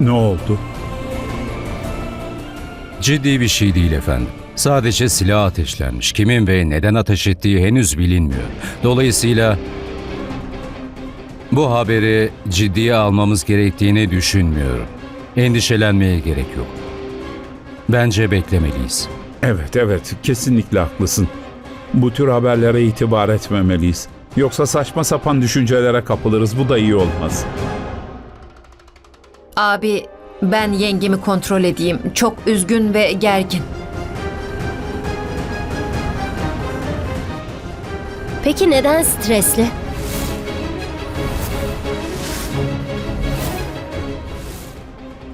Ne oldu? Ciddi bir şey değil efendim. Sadece silah ateşlenmiş. Kimin ve neden ateş ettiği henüz bilinmiyor. Dolayısıyla bu haberi ciddiye almamız gerektiğini düşünmüyorum. Endişelenmeye gerek yok. Bence beklemeliyiz. Evet evet kesinlikle haklısın. Bu tür haberlere itibar etmemeliyiz. Yoksa saçma sapan düşüncelere kapılırız. Bu da iyi olmaz. Abi ben yengemi kontrol edeyim. Çok üzgün ve gergin. Peki neden stresli?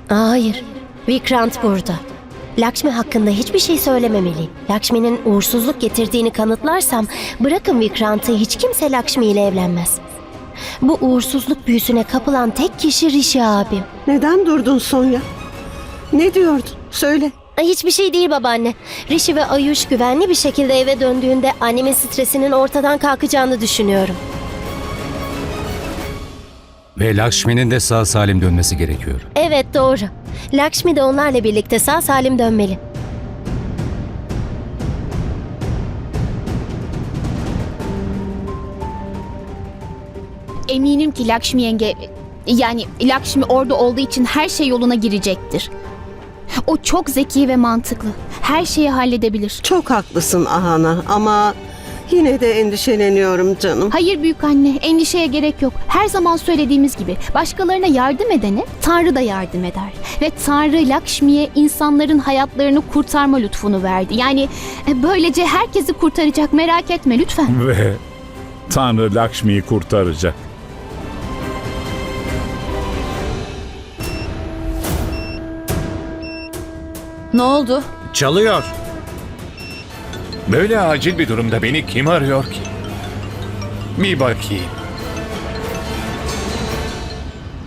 Hayır, Vikrant burada. Lakshmi hakkında hiçbir şey söylememeliyim. Lakshmi'nin uğursuzluk getirdiğini kanıtlarsam bırakın Vikrant'ı hiç kimse Lakshmi ile evlenmez. Bu uğursuzluk büyüsüne kapılan tek kişi Rishi abim. Neden durdun Sonya? Ne diyordun? Söyle. Hiçbir şey değil babaanne. Rishi ve Ayuş güvenli bir şekilde eve döndüğünde annemin stresinin ortadan kalkacağını düşünüyorum. Ve Lakshmi'nin de sağ salim dönmesi gerekiyor. Evet doğru. Lakshmi de onlarla birlikte sağ salim dönmeli. Eminim ki Lakshmi yenge yani Lakshmi orada olduğu için her şey yoluna girecektir. O çok zeki ve mantıklı. Her şeyi halledebilir. Çok haklısın Ahana ama yine de endişeleniyorum canım. Hayır büyük anne, endişeye gerek yok. Her zaman söylediğimiz gibi başkalarına yardım edene Tanrı da yardım eder. Ve Tanrı Lakshmi'ye insanların hayatlarını kurtarma lütfunu verdi. Yani e, böylece herkesi kurtaracak merak etme lütfen. Ve Tanrı Lakshmi'yi kurtaracak. Ne oldu? Çalıyor. Böyle acil bir durumda beni kim arıyor ki? Bir bakayım.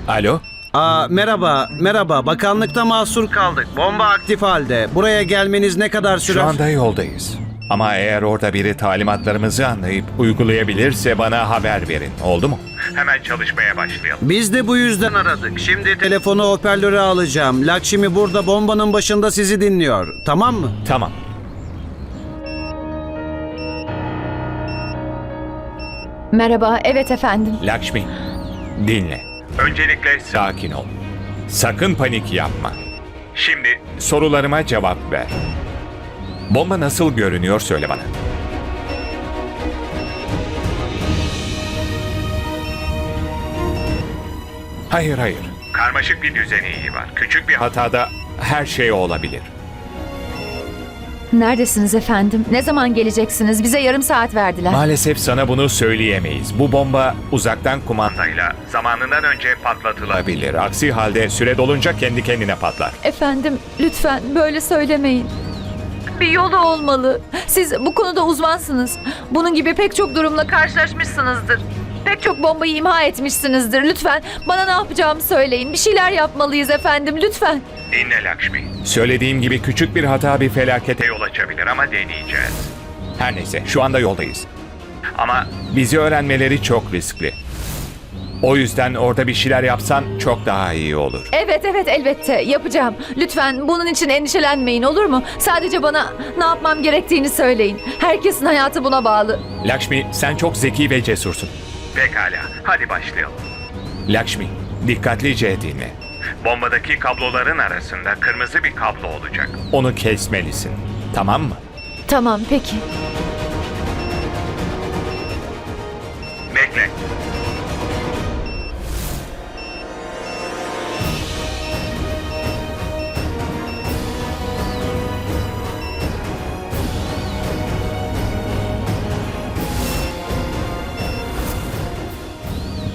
Alo? Aa, merhaba, merhaba. Bakanlıkta mahsur kaldık. Bomba aktif halde. Buraya gelmeniz ne kadar sürer? Şu anda yoldayız. Ama eğer orada biri talimatlarımızı anlayıp uygulayabilirse bana haber verin. Oldu mu? Hemen çalışmaya başlayalım. Biz de bu yüzden aradık. Şimdi telefonu hoparlöre alacağım. Lakşimi burada bombanın başında sizi dinliyor. Tamam mı? Tamam. Merhaba, evet efendim. Lakshmi, dinle. Öncelikle sakin ol. Sakın panik yapma. Şimdi sorularıma cevap ver. Bomba nasıl görünüyor söyle bana. Hayır hayır. Karmaşık bir düzeni var. Küçük bir hatada her şey olabilir. Neredesiniz efendim? Ne zaman geleceksiniz? Bize yarım saat verdiler. Maalesef sana bunu söyleyemeyiz. Bu bomba uzaktan kumandayla zamanından önce patlatılabilir. Aksi halde süre dolunca kendi kendine patlar. efendim lütfen böyle söylemeyin. Bir yolu olmalı. Siz bu konuda uzmansınız. Bunun gibi pek çok durumla karşılaşmışsınızdır. Pek çok bombayı imha etmişsinizdir. Lütfen bana ne yapacağımı söyleyin. Bir şeyler yapmalıyız efendim lütfen. Dinle Lakshmi. Söylediğim gibi küçük bir hata bir felakete yol açabilir ama deneyeceğiz. Her neyse şu anda yoldayız. Ama bizi öğrenmeleri çok riskli. O yüzden orada bir şeyler yapsan çok daha iyi olur. Evet evet elbette yapacağım. Lütfen bunun için endişelenmeyin olur mu? Sadece bana ne yapmam gerektiğini söyleyin. Herkesin hayatı buna bağlı. Lakshmi sen çok zeki ve cesursun. Pekala hadi başlayalım. Lakshmi dikkatlice dinle. Bombadaki kabloların arasında kırmızı bir kablo olacak. Onu kesmelisin. Tamam mı? Tamam peki.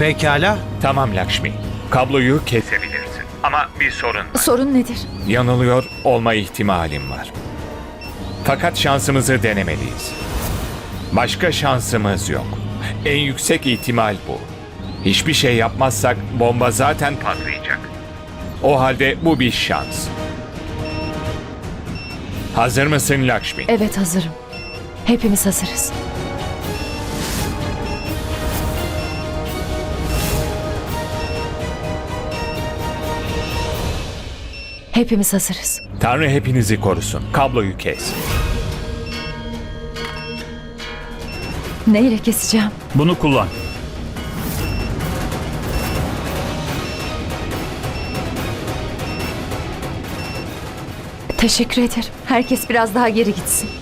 Pekala. Tamam Lakshmi. Kabloyu kesebilirsin. Ama bir sorun var. Sorun nedir? Yanılıyor olma ihtimalim var. Fakat şansımızı denemeliyiz. Başka şansımız yok. En yüksek ihtimal bu. Hiçbir şey yapmazsak bomba zaten patlayacak. O halde bu bir şans. Hazır mısın Lakshmi? Evet hazırım. Hepimiz hazırız. Hepimiz hazırız. Tanrı hepinizi korusun. Kabloyu kes. Neyle keseceğim? Bunu kullan. Teşekkür ederim. Herkes biraz daha geri gitsin.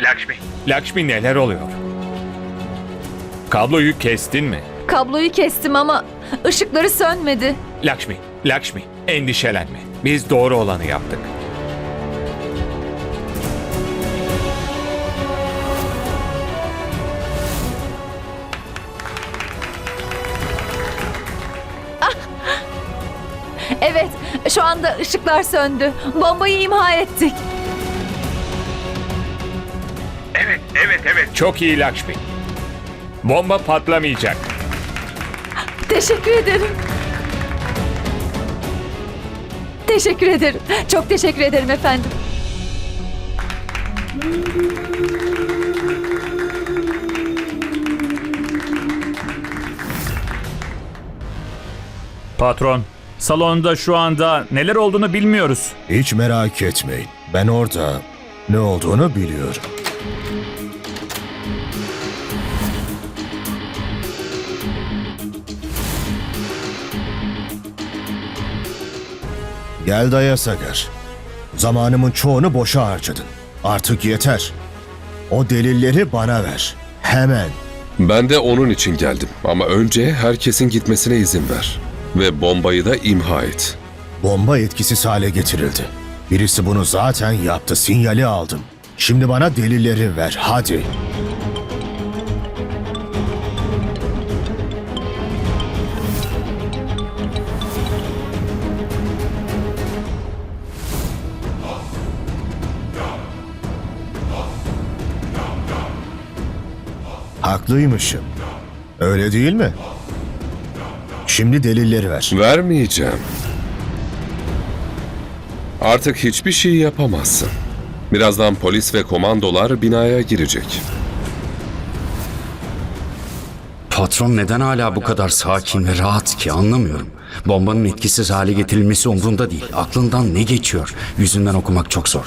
Lakşmi. Lakşmi neler oluyor? Kabloyu kestin mi? Kabloyu kestim ama ışıkları sönmedi. Lakşmi, Lakşmi endişelenme. Biz doğru olanı yaptık. Evet, şu anda ışıklar söndü. Bombayı imha ettik. Çok iyi Lakşmi. Bomba patlamayacak. Teşekkür ederim. Teşekkür ederim. Çok teşekkür ederim efendim. Patron, salonda şu anda neler olduğunu bilmiyoruz. Hiç merak etmeyin. Ben orada ne olduğunu biliyorum. Gel Daya Sagar. Zamanımın çoğunu boşa harcadın. Artık yeter. O delilleri bana ver. Hemen. Ben de onun için geldim ama önce herkesin gitmesine izin ver. Ve bombayı da imha et. Bomba etkisiz hale getirildi. Birisi bunu zaten yaptı. Sinyali aldım. Şimdi bana delilleri ver. Hadi. Haklıymışım. Öyle değil mi? Şimdi delilleri ver. Vermeyeceğim. Artık hiçbir şey yapamazsın. Birazdan polis ve komandolar binaya girecek. Patron neden hala bu kadar sakin ve rahat ki anlamıyorum. Bombanın etkisiz hale getirilmesi umrunda değil. Aklından ne geçiyor? Yüzünden okumak çok zor.